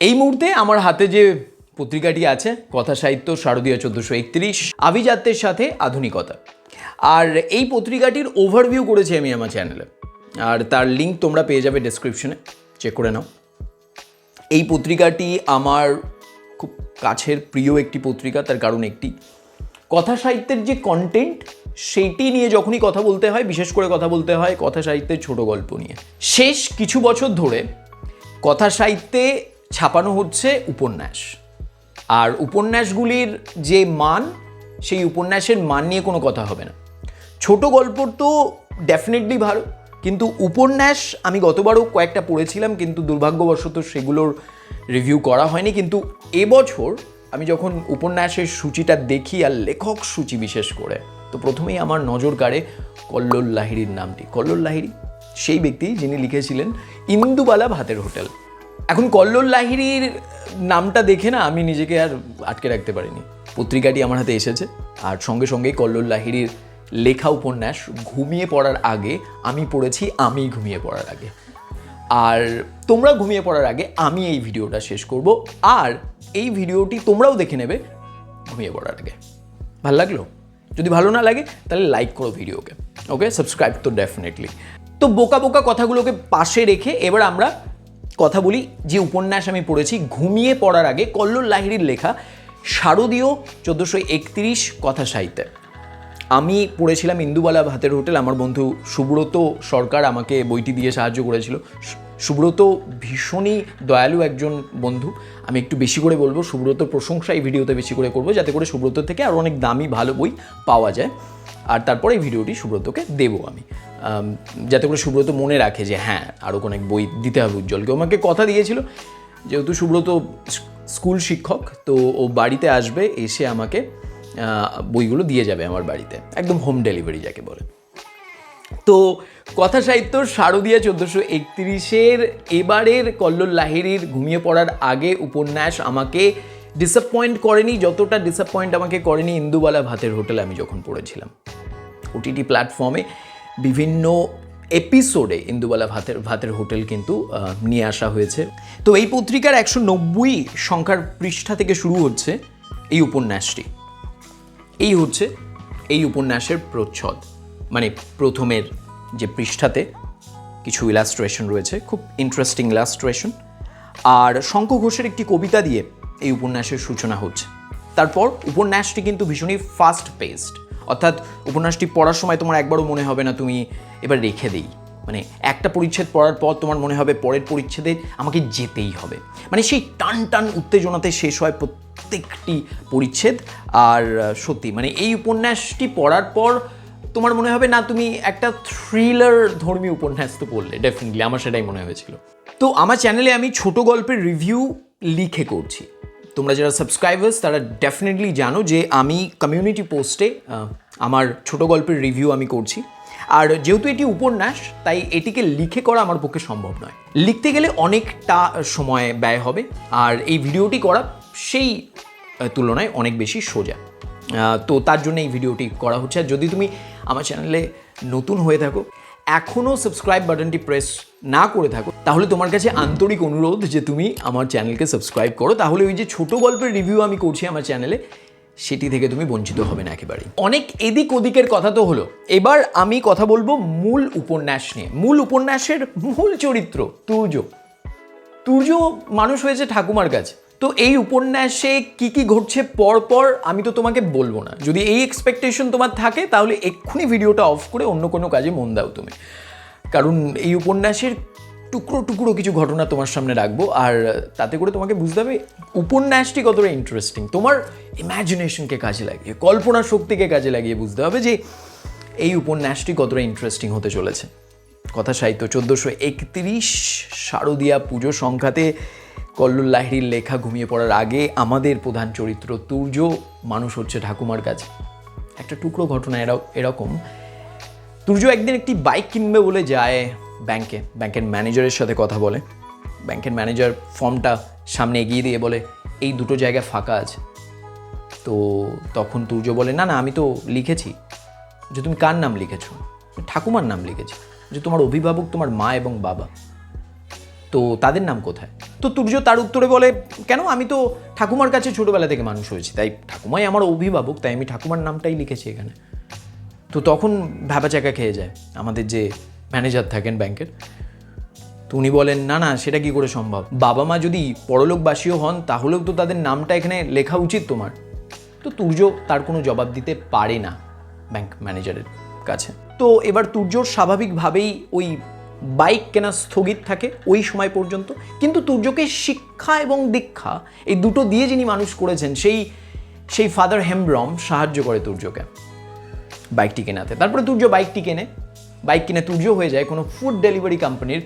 এই মুহূর্তে আমার হাতে যে পত্রিকাটি আছে, কথা সাহিত্য শারদীয় চোদ্দোশো একত্রিশ, আভিজাত্যের সাথে আধুনিকতা। আর এই পত্রিকাটির ওভারভিউ করেছি আমি আমার চ্যানেলে আর তার লিঙ্ক তোমরা পেয়ে যাবে ডেসক্রিপশনে চেক করে নাও। এই পত্রিকাটি আমার খুব কাছের প্রিয় একটি পত্রিকা, তার কারণ একটি। কথা সাহিত্যের যে কন্টেন্ট সেইটি নিয়ে যখনই কথা বলতে হয়, বিশেষ করে কথা বলতে হয় কথা সাহিত্যের ছোট গল্প নিয়ে। শেষ কিছু বছর ধরে কথা সাহিত্যে ছাপানো হচ্ছে উপন্যাস। আর উপন্যাসগুলির যে মান, সেই উপন্যাসের মান নিয়ে কোনো কথা হবে না। ছোট গল্প তো ডেফিনেটলি ভালো, কিন্তু উপন্যাস আমি গতবারও কয়েকটা পড়েছিলাম, কিন্তু দুর্ভাগ্যবশত সেগুলোর রিভিউ করা হয়নি। কিন্তু এবছর আমি যখন উপন্যাসের সূচিটা দেখি আর লেখক সূচি বিশেষ করে, তো প্রথমেই আমার নজর কাড়ে কল্লোল লাহিড়ির নামটি। কল্লোল লাহিড়ি, সেই ব্যক্তি যিনি লিখেছিলেন ইন্দুবালা ভাতের হোটেল। এখন কল্লোল লাহিড়ির নামটা দেখে না আমি নিজেকে আর আটকে রাখতে পারিনি। পত্রিকাটি আমার হাতে এসেছে আর সঙ্গে সঙ্গেই কল্লোল লাহিড়ির লেখা উপন্যাস ঘুমিয়ে পড়ার আগে আমি পড়েছি আমি ঘুমিয়ে পড়ার আগে। আর তোমরা ঘুমিয়ে পড়ার আগে আমি এই ভিডিওটা শেষ করব আর এই ভিডিওটি তোমরাও দেখে নেবে ঘুমিয়ে পড়ার আগে। ভালো লাগল? যদি ভালো না লাগে, তাহলে লাইক করো ভিডিওকে। ওকে সাবস্ক্রাইব তো ডেফিনেটলি তো বোকা বোকা কথাগুলোকে পাশে রেখে এবার আমরা কথা বলি যে উপন্যাস আমি পড়েছি ঘুমিয়ে পড়ার আগে কল্লোল লাহিড়ির লেখা শারদীয় চোদ্দোশো একত্রিশ কথা সাহিত্যে আমি পড়েছিলাম ইন্দুবালা ভাতের হোটেল আমার বন্ধু সুব্রত সরকার আমাকে বইটি দিয়ে সাহায্য করেছিল। সুব্রত ভীষণই দয়ালু একজন বন্ধু। আমি একটু বেশি করে বলব সুব্রতর প্রশংসা এই ভিডিওতে বেশি করে করব যাতে করে সুব্রত থেকে আরও অনেক দামি ভালো বই পাওয়া যায়। আর তারপরে এই ভিডিওটি সুব্রতকে দেবো আম, যাতে করে সুব্রত মনে রাখে যে হ্যাঁ আরও অনেক বই দিতে হবে উজ্জ্বলকে। আমাকে কথা দিয়েছিল, যেহেতু সুব্রত স্কুল শিক্ষক, তো ও বাড়িতে আসবে, এসে আমাকে বইগুলো দিয়ে যাবে আমার বাড়িতে। একদম হোম ডেলিভারি যাকে বলে। তো কথা সাহিত্য শারদীয়া চোদ্দোশো একত্রিশের এবারের কল্লোল লাহিড়ির ঘুমিয়ে পড়ার আগে উপন্যাস আমাকে ডিসঅ্যাপয়েন্ট করেনি, যতটা ডিসঅ্যাপয়েন্ট আমাকে করেনি ইন্দুবালা ভাতের হোটেল আমি যখন পড়েছিলাম। ওটিটি প্ল্যাটফর্মে বিভিন্ন এপিসোডে ইন্দুবালা ভাতের ভাতের হোটেল কিন্তু নিয়ে আসা হয়েছে। তো এই পত্রিকার একশো নব্বই সংখ্যার পৃষ্ঠা থেকে শুরু হচ্ছে এই উপন্যাসটি। এই হচ্ছে এই উপন্যাসের প্রচ্ছদ। মানে প্রথমের যে পৃষ্ঠাতে কিছু ইলাস্ট্রেশন রয়েছে, খুব ইন্টারেস্টিং ইলাস্ট্রেশন আর শঙ্খ ঘোষের একটি কবিতা দিয়ে এই উপন্যাসের সূচনা হচ্ছে। তারপর উপন্যাসটি কিন্তু ভীষণই ফাস্ট পেসড অর্থাৎ উপন্যাসটি পড়ার সময় তোমার একবারও মনে হবে না তুমি এবার রেখে দেই। মানে একটা পরিচ্ছেদ পড়ার পর তোমার মনে হবে পরের পরিচ্ছেদে আমাকে যেতেই হবে। মানে সেই টান টান উত্তেজনাতে শেষ হয় প্রত্যেকটি পরিচ্ছেদ। আর সত্যি মানে এই উপন্যাসটি পড়ার পর তোমার মনে হবে না তুমি একটা থ্রিলার ধর্মী উপন্যাস তো পড়লে ডেফিনেটলি আমার সেটাই মনে হয়েছিল। তো আমার চ্যানেলে আমি ছোট গল্পের রিভিউ লিখে করছি। তোমরা যারা সাবস্ক্রাইবার্স তারা ডেফিনেটলি জানো যে আমি কমিউনিটি পোস্টে আমার ছোট গল্পের রিভিউ আমি করছি। আর যেহেতু এটি উপন্যাস, তাই এটিকে লিখে করা আমার পক্ষে সম্ভব নয়। লিখতে গেলে অনেকটা সময় ব্যয় হবে, আর এই ভিডিওটি করা সেই তুলনায় অনেক বেশি সোজা। তো তার জন্য এই ভিডিওটি করা হচ্ছে। আর যদি তুমি আমার চ্যানেলে নতুন হয়ে থাকো এখনও সাবস্ক্রাইব বাটনটি প্রেস না করে থাকো, তাহলে তোমার কাছে আন্তরিক অনুরোধ যে তুমি আমার চ্যানেলকে সাবস্ক্রাইব করো। তাহলে ওই যে ছোট গল্পের রিভিউ আমি করছি আমার চ্যানেলে সেটি থেকে তুমি বঞ্চিত হবে না একেবারেই। অনেক এদিক ওদিকের কথা তো হলো। এবার আমি কথা বলব মূল উপন্যাস নিয়ে। মূল উপন্যাসের মূল চরিত্র তুর্য। তুর্য মানুষ হয়েছে ঠাকুমার কাছে। তো এই উপন্যাসে কি কি ঘটছে পর পর আমি তো তোমাকে বলব না। যদি এই এক্সপেকটেশন তোমার থাকে, তাহলে এক্ষুনি ভিডিওটা অফ করে অন্য কোনো কাজে মন দাও তুমি। কারণ এই উপন্যাসের টুকরো টুকরো কিছু ঘটনা তোমার সামনে রাখব, আর তাতে করে তোমাকে বুঝতে হবে উপন্যাসটি কতটা ইন্টারেস্টিং তোমার ইম্যাজিনেশনকে কাজে লাগিয়ে, কল্পনা শক্তিকে কাজে লাগিয়ে বুঝতে হবে যে এই উপন্যাসটি কতটা ইন্টারেস্টিং হতে চলেছে। কথা সাহিত্য চোদ্দোশো একত্রিশ শারদীয়া পুজো সংখ্যাতে কল্লোল লাহিড়ির লেখা ঘুমিয়ে পড়ার আগে আমাদের প্রধান চরিত্র তুর্য, মানুষ হচ্ছে ঠাকুমার কাছে। একটা টুকরো ঘটনা এরা এরকম। তুর্য একদিন একটি বাইক কিনবে বলে যায় ব্যাংকে। ব্যাংকের ম্যানেজারের সাথে কথা বলে। ব্যাংকের ম্যানেজার ফর্মটা সামনে এগিয়ে দিয়ে বলে, এই দুটো জায়গা ফাঁকা আছে। তো তখন তুর্য বলে, না না, আমি তো লিখেছি। যে, তুমি কার নাম লিখেছো? ঠাকুমার নাম লিখেছি। যে, তোমার অভিভাবক, তোমার মা এবং বাবা। তো তাদের নাম কোথায়? তো তুর্য তার উত্তরে বলে, কেন? আমি তো ঠাকুমার কাছে ছোটবেলা থেকে মানুষ হয়েছি। তাই ঠাকুমাই আমার অভিভাবক, তাই আমি ঠাকুমার নামটাই লিখেছি এখানে। তো তখন ভ্যাবাচাকা খেয়ে যায় আমাদের যে ম্যানেজার থাকেন ব্যাংকের। তো উনি বলেন, না না, সেটা কি করে সম্ভব? বাবা মা যদি পরলোকবাসীও হন, তাহলেও তো তাদের নামটা এখানে লেখা উচিত তোমার। তো তুর্য তার কোনো জবাব দিতে পারে না ব্যাংক ম্যানেজারের কাছে। তো এবার তুর্যর স্বাভাবিকভাবেই ওই বাইক কেনা স্থগিত থাকে ওই সময় পর্যন্ত। কিন্তু তুর্যকে শিক্ষা এবং দীক্ষা এই দুটো দিয়ে যিনি মানুষ করেছেন, সেই সেই ফাদার হেমব্রম সাহায্য করে তুর্যকে বাইকটি কেনাতে। তারপরে তুর্য বাইকটি কেনে। বাইক কিনে তুর্য হয়ে যায় কোনো ফুড ডেলিভারি কোম্পানির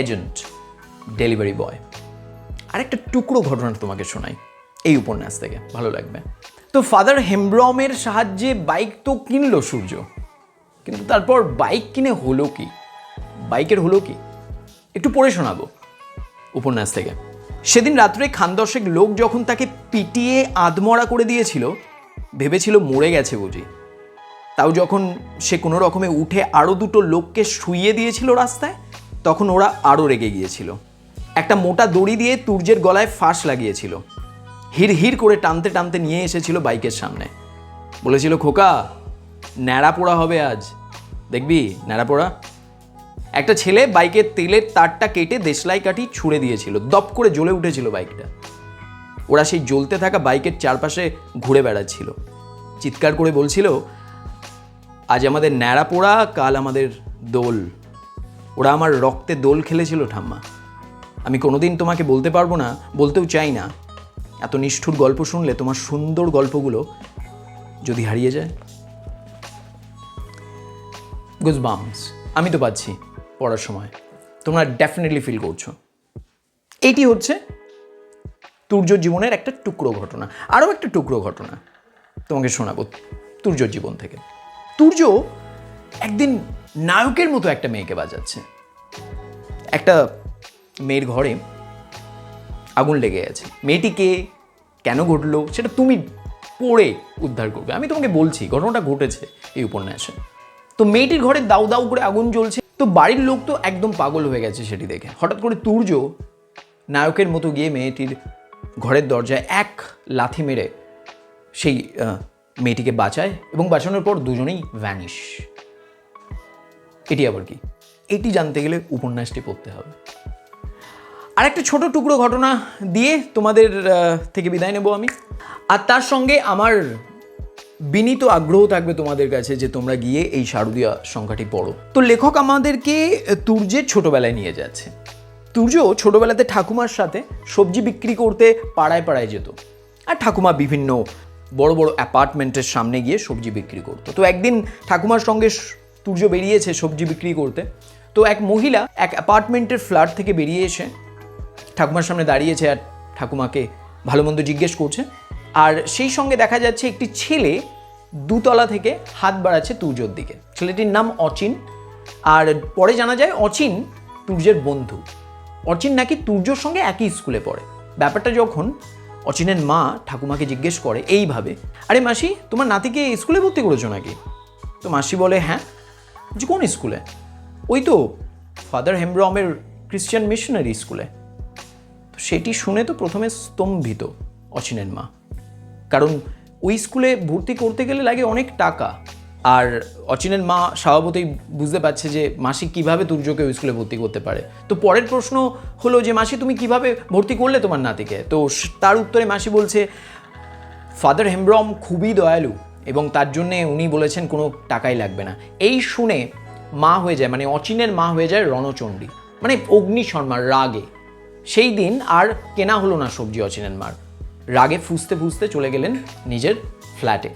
এজেন্ট ডেলিভারি বয় আরেকটা টুকরো ঘটনা তোমাকে শোনাই এই উপন্যাস থেকে, ভালো লাগবে। তো ফাদার হেমব্রমের সাহায্যে বাইক তো কিনলো সূর্য, কিন্তু তারপর বাইক কিনে হলো কি? বাইকের হলো কি? একটু পড়ে শোনাবো উপন্যাস থেকে। সেদিন রাত্রে খানদশেক লোক যখন তাকে পিটিয়ে আধমরা করে দিয়েছিল, ভেবেছিল মরে গেছে বুঝি। তাও যখন সে কোনো রকমে উঠে আরও দুটো লোককে শুইয়ে দিয়েছিল রাস্তায়, তখন ওরা আরও রেগে গিয়েছিল। একটা মোটা দড়ি দিয়ে তুর্যের গলায় ফাঁস লাগিয়েছিল। হির হির করে টানতে টানতে নিয়ে এসেছিল বাইকের সামনে। বলেছিল, খোকা ন্যাড়া পোড়া হবে আজ। দেখবি ন্যাড়া পোড়া একটা ছেলে বাইকের তেলের তারটা কেটে দেশলাই কাঠি ছুঁড়ে দিয়েছিল, দপ করে জ্বলে উঠেছিল বাইকটা। ওরা সেই জ্বলতে থাকা বাইকের চারপাশে ঘুরে বেড়াচ্ছিল। চিৎকার করে বলছিল, আজ আমাদের ন্যাড়া পোড়া, কাল আমাদের দোল। ওরা আমার রক্তে দোল খেলেছিল ঠাম্মা। আমি কোনোদিন তোমাকে বলতে পারব না, বলতেও চাই না। এত নিষ্ঠুর গল্প শুনলে তোমার সুন্দর গল্পগুলো যদি হারিয়ে যায়। গুজ বামস, আমি তো পাচ্ছি। পড়ার সময় তোমরা ডেফিনেটলি ফিল করছ। এইটি হচ্ছে তুর্যর জীবনের একটা টুকরো ঘটনা। আরও একটা টুকরো ঘটনা তোমাকে শোনাবো তুর্যর জীবন থেকে। তুর্য একদিন নায়কের মতো একটা মেয়েকে বাজাচ্ছে। একটা মেয়ের ঘরে আগুন লেগে গেছে মেয়েটিকে কেন ঘটলো সেটা তুমি পড়ে উদ্ধার করবে। আমি তোমাকে বলছি, ঘটনাটা ঘটেছে এই উপন্যাসে। তো মেয়েটির ঘরে দাউ দাউ করে আগুন জ্বলছে। তো বাড়ির লোক তো একদম পাগল হয়ে গেছে সেটি দেখে। হঠাৎ করে তুর্য নায়কের মতো গিয়ে মেয়েটির ঘরের দরজায় এক লাথি মেরে সেই মেয়েটিকে বাঁচায় এবং বাঁচানোর পর দুজনেই ভ্যানিশ এটি আবার কি? এটি জানতে গেলে উপন্যাসটি পড়তে হবে। আর একটা ছোট টুকরো ঘটনা দিয়ে তোমাদের থেকে বিদায় নেব আমি। আর তার সঙ্গে আমার বিনীত আগ্রহ থাকবে তোমাদের কাছে যে তোমরা গিয়ে এই শারদীয়া সংখ্যাটি পড়ো। তো লেখক আমাদেরকে তুর্যের ছোটবেলায় নিয়ে যাচ্ছে। তুর্য ছোটবেলাতে ঠাকুমার সাথে সবজি বিক্রি করতে পাড়ায় পাড়ায় যেত আর ঠাকুমা বিভিন্ন বড় বড় অ্যাপার্টমেন্টের সামনে গিয়ে সবজি বিক্রি করতো। তো একদিন ঠাকুমার সঙ্গে তুর্য বেরিয়েছে সবজি বিক্রি করতে। তো এক মহিলা এক অ্যাপার্টমেন্টের ফ্ল্যাট থেকে বেরিয়ে এসে ঠাকুমার সামনে দাঁড়িয়েছে আর ঠাকুমাকে ভালো মন্দ জিজ্ঞেস করছে আর সেই সঙ্গে দেখা যাচ্ছে একটি ছেলে দুতলা থেকে হাত বাড়াচ্ছে তুর্যর দিকে। ছেলেটির নাম অচিন। আর পরে জানা যায় অচিন তুর্যের বন্ধু। অচিন নাকি তুর্যর সঙ্গে একই স্কুলে পড়ে। ব্যাপারটা যখন অচিনের মা ঠাকুমাকে জিজ্ঞেস করে, এইভাবে? আরে মাসি, তোমার নাতিকে স্কুলে ভর্তি করেছ নাকি? তো মাসি বলে হ্যাঁ। যে কোন স্কুলে? ওই তো ফাদার হেমব্রমের ক্রিশ্চিয়ান মিশনারি স্কুলে। তো সেটি শুনে তো প্রথমে স্তম্ভিত অচিনের মা। কারণ ওই স্কুলে ভর্তি করতে গেলে লাগে অনেক টাকা। আর অচিনের মা স্বভাবতই বুঝতে পারছে যে মাসি কীভাবে তুর্যকে ওই স্কুলে ভর্তি করতে পারে। তো পরের প্রশ্ন হলো যে, মাসি, তুমি কীভাবে ভর্তি করলে তোমার নাতিকে? তো তার উত্তরে মাসি বলছে, ফাদার হেমব্রম খুবই দয়ালু এবং তার জন্যে উনি বলেছেন কোনো টাকাই লাগবে না। এই শুনে মা হয়ে যায় মানে অচিনের মা হয়ে যায় রণচণ্ডী। মানে অগ্নি শর্মার রাগে। সেই দিন আর কেনা হলো না সবজি অচিনের মার। রাগে ফুসতে ফুসতে চলে গেলেন নিজের ফ্ল্যাটে।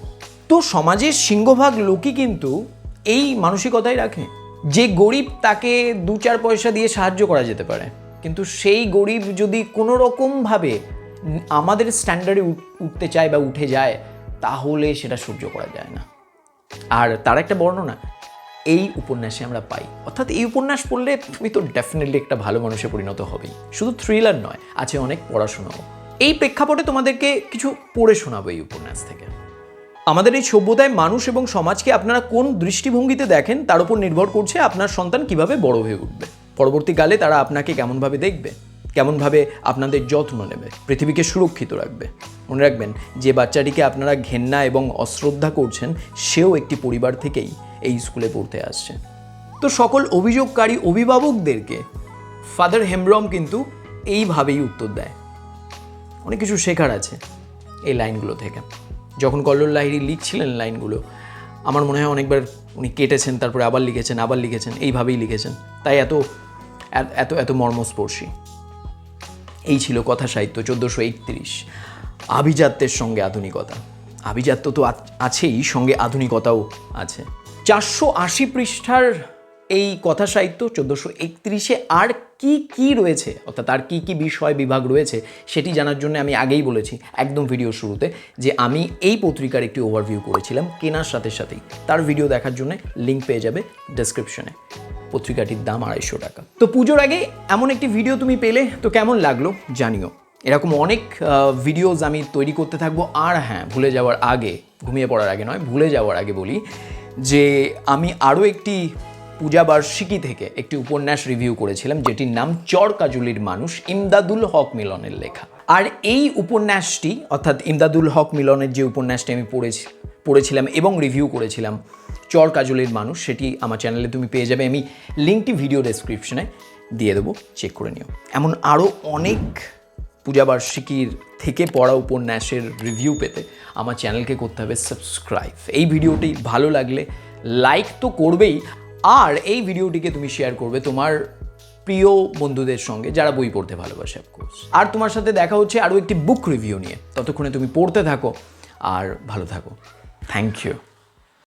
তো সমাজের সিংহভাগ লোকই কিন্তু এই মানসিকতাই রাখে। যে গরিব তাকে দু চার পয়সা দিয়ে সাহায্য করা যেতে পারে। কিন্তু সেই গরিব যদি কোনো রকমভাবে আমাদের স্ট্যান্ডার্ডে উঠতে চায় বা উঠে যায়, তাহলে সেটা সহ্য করা যায় না। আর তার একটা বর্ণনা, এই উপন্যাসে আমরা পাই। অর্থাৎ এই উপন্যাস পড়লে তুমি তো ডেফিনেটলি একটা ভালো মানুষে পরিণত হবেই। শুধু থ্রিলার নয়, আছে অনেক পড়াশোনাও। এই প্রেক্ষাপটে তোমাদেরকে কিছু পড়ে শোনাবো এই উপন্যাস থেকে। আমাদের এই সভ্যতায় মানুষ এবং সমাজকে আপনারা কোন দৃষ্টিভঙ্গিতে দেখেন তার উপর নির্ভর করছে আপনার সন্তান কীভাবে বড় হয়ে উঠবে। পরবর্তীকালে তারা আপনাকে কেমনভাবে দেখবে, কেমনভাবে আপনাদের যত্ন নেবে, পৃথিবীকে সুরক্ষিত রাখবে। মনে রাখবেন, যে বাচ্চাটিকে আপনারা ঘেন্না এবং অশ্রদ্ধা করছেন, সেও একটি পরিবার থেকেই এই স্কুলে পড়তে আসছে। তো সকল অভিযোগকারী অভিভাবকদেরকে ফাদার হেমব্রম কিন্তু এইভাবেই উত্তর দেয়। অনেক কিছু শেখার আছে এই লাইনগুলো থেকে। যখন কল্লোল লাহিড়ী লিখছিলেন লাইনগুলো, আমার মনে হয় অনেকবার উনি কেটেছেন, তারপরে আবার লিখেছেন আবার লিখেছেন, এইভাবেই লিখেছেন। তাই এত, এত- এত মর্মস্পর্শী। এই ছিল কথা সাহিত্য চোদ্দোশো একত্রিশ। আভিজাত্যের সঙ্গে আধুনিকতা। আভিজাত্য তো আছেই, সঙ্গে আধুনিকতাও আছে। চারশো আশি পৃষ্ঠার এই কথা সাহিত্য চোদ্দোশো একত্রিশে আর কি কি রয়েছে? অর্থাৎ তার কি কি বিষয়, বিভাগ রয়েছে, সেটি জানার জন্য আমি আগেই বলেছি একদম ভিডিও শুরুতে যে আমি এই পত্রিকার একটি ওভারভিউ করেছিলাম কেনার সাথে সাথেই। তার ভিডিও দেখার জন্য লিঙ্ক পেয়ে যাবে ডেসক্রিপশনে পত্রিকাটির দাম আড়াইশো টাকা। তো পুজোর আগে এমন একটি ভিডিও তুমি পেলে, তো কেমন লাগল জানিও। এরকম অনেক ভিডিওজ আমি তৈরি করতে থাকব। আর হ্যাঁ ভুলে যাওয়ার আগে, ঘুমিয়ে পড়ার আগে নয়, ভুলে যাওয়ার আগে বলি যে আমি আরও একটি পূজা বার্ষিকী থেকে একটি উপন্যাস রিভিউ করেছিলাম, যেটির নাম চর কাজুলির মানুষ, ইমদাদুল হক মিলনের লেখা। আর এই উপন্যাসটি, অর্থাৎ ইমদাদুল হক মিলনের যে উপন্যাসটি আমি পড়েছি, পড়েছিলাম এবং রিভিউ করেছিলাম, চর কাজলের মানুষ, সেটি আমার চ্যানেলে তুমি পেয়ে যাবে। আমি লিঙ্কটি ভিডিও ডেসক্রিপশনে দিয়ে দেবো চেক করে নিও। এমন আরও অনেক পূজাবার্ষিকীর থেকে পড়া উপন্যাসের রিভিউ পেতে আমার চ্যানেলকে করতে হবে সাবস্ক্রাইব এই ভিডিওটি ভালো লাগলে লাইক তো করবেই। আর এই ভিডিওটিকে তুমি শেয়ার করবে তোমার প্রিয় বন্ধুদের সঙ্গে যারা বই পড়তে ভালোবাসে অফকোর্স আর তোমার সাথে দেখা হচ্ছে আরও একটি বুক রিভিউ নিয়ে। ততক্ষণে তুমি পড়তে থাকো আর ভালো থাকো। Thank you